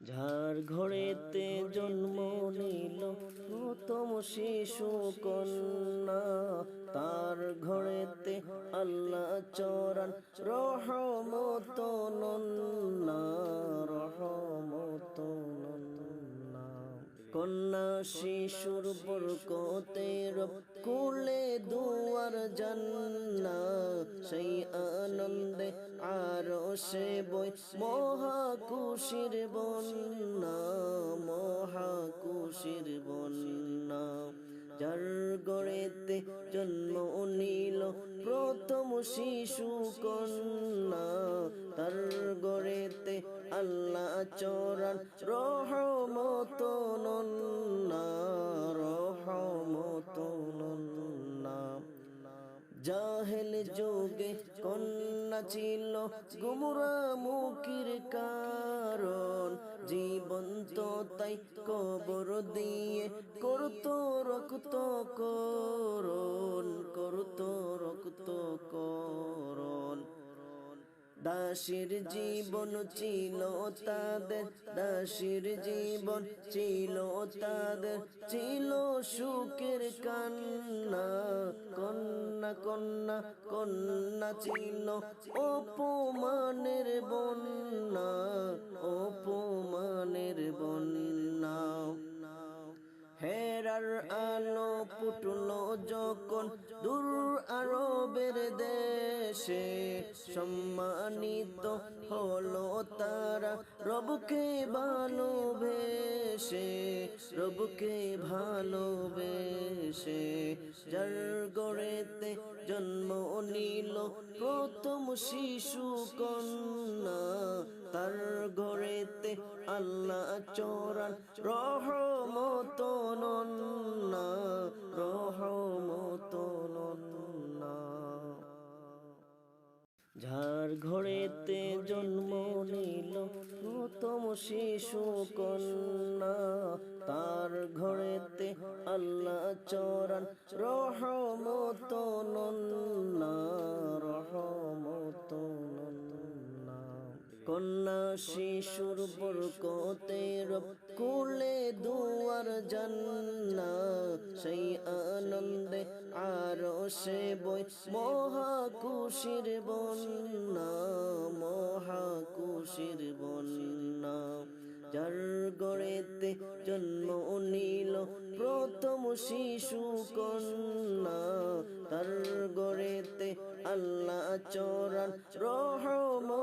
যার ঘরেতে জন্ম নিল নতম শিশু কন্যা তার ঘরেতে আল্লাহ চরান রহমত নন্না রহমত নন্না। কন্যা শিশুর বরকতের কুলে দুয়ার জান্না সেই আনন্দে সে বই। মহাকুশির বন্যা মহাকুশির বন্যা। যার গড়েতে জন্ম নিল প্রথম শিশু কন্যা। তার গড়েতে আল্লাহ চরান রহমত জাহেল যোগে কন্যা ছিল গুমরা মুখির কারণ। জীবন তো তাই কবর দিয়ে করতো রক্ত করণ, করতো রক্ত দাসের জীবন ছিল তাদের, দাসির জীবন ছিল তাদের, ছিল সুখের কান্না, কন্যা কন্যা কন্যা ছিল অপমানের বন্যা অপমানের বন্যা। হেরার আলো ফুটলো যখন দূর আরবের দেশে সম্মানিত হলো তারা। রবকে ভালোবেসে রবকে ভালোবেসে, যার গড়েতে জন্ম নিল প্রথম শিশু কন্যা, তার গড়েতে আল্লাহ চোরান রহমত নন্না রহমত নন্না। যার ঘরেতে জন্ম নিল প্রথম শিশু কন্যা শিশুর বরকতের কুলে দুয়ার জান্না সেই আনন্দে আরও সে বই মহাকুশির বন্যা মহাকুশির বন্যা। যার গড়েতে জন্ম নিল প্রথম শিশু কন্যা, তার গড়েতে আল্লাহ চরান রহমত নন্না